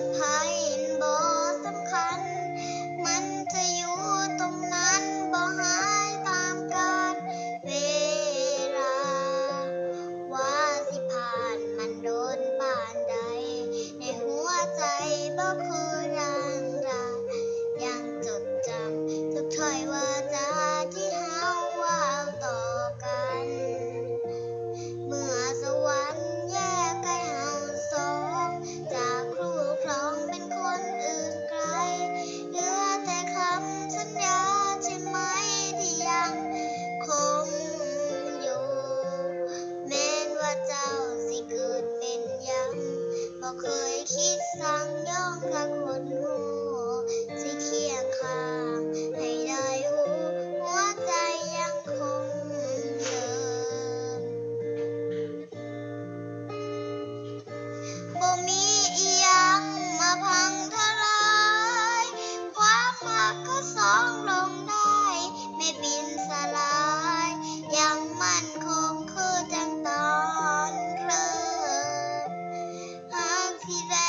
กับภัยบ่สำคัญ มันจะอยู่ตรงนั้นบ่หายตามกาลเวลา ว่าสิผ่านมันโดนป่านใด ในหัวใจบ่เคย เคยคิดสั่งย่องกับคนโง่สิเคียงข้างให้ได้หูหัวใจยังคงเดิมบ่มีอียังมาพังทลายความหักก็สองลง see the